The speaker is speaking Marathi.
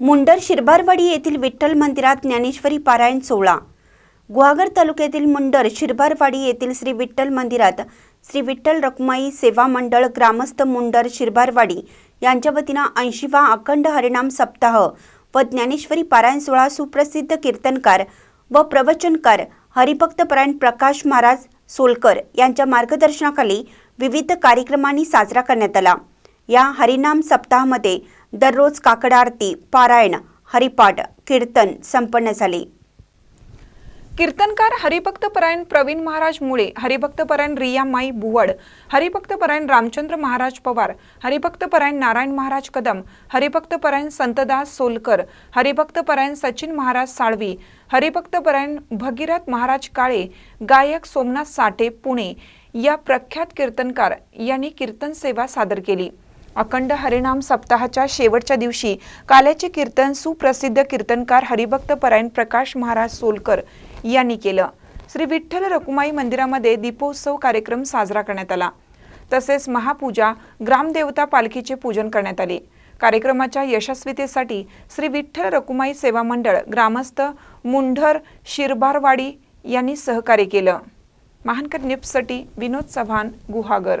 मुंडर शिरबारवाडी येथील विठ्ठल मंदिरात ज्ञानेश्वरी पारायण सोहळा. गुहागर तालुक्यातील मुंडर शिरबारवाडी येथील श्री विठ्ठल मंदिरात श्री विठ्ठल रखुमाई सेवा मंडळ ग्रामस्थ मुंडर शिरबारवाडी यांच्या वतीनं ऐंशीवा अखंड हरिणाम सप्ताह व ज्ञानेश्वरी पारायण सोहळा सुप्रसिद्ध कीर्तनकार व प्रवचनकार हरिभक्तपरायण प्रकाश महाराज सोलकर यांच्या मार्गदर्शनाखाली विविध कार्यक्रमांनी साजरा करण्यात आला. या हरिनाम सप्ताहामध्ये दररोज काकड आरती पारायण हरिपाठ कीर्तन संपन्न झाले. कीर्तनकार हरिभक्तपरायण प्रवीण महाराज मुळे हरिभक्तपरायण रिया माई बुवड हरिभक्तपरायण रामचंद्र महाराज पवार हरिभक्तपरायण नारायण महाराज कदम हरिभक्तपरायण संतदास सोलकर हरिभक्तपरायण सचिन महाराज साळवी हरिभक्तपरायण भगीरथ महाराज काळे गायक सोमनाथ साठे पुणे. या प्रख्यात कीर्तनकार यांनी कीर्तन सेवा सादर केली. अखंड हरिनाम सप्ताहाच्या शेवटच्या दिवशी काल्याचे कीर्तन सुप्रसिद्ध कीर्तनकार हरिभक्त परायण प्रकाश महाराज सोलकर यांनी केलं. श्री विठ्ठल रकुमाई मंदिरामध्ये दीपोत्सव कार्यक्रम साजरा करण्यात आला. तसेच महापूजा ग्रामदेवता पालखीचे पूजन करण्यात आले. कार्यक्रमाच्या यशस्वीतेसाठी श्री विठ्ठल रकुमाई सेवा मंडळ ग्रामस्थ मुंढर शिरभारवाडी यांनी सहकार्य केलं. महानकर न्यूजसाठी विनोद चव्हाण गुहागर.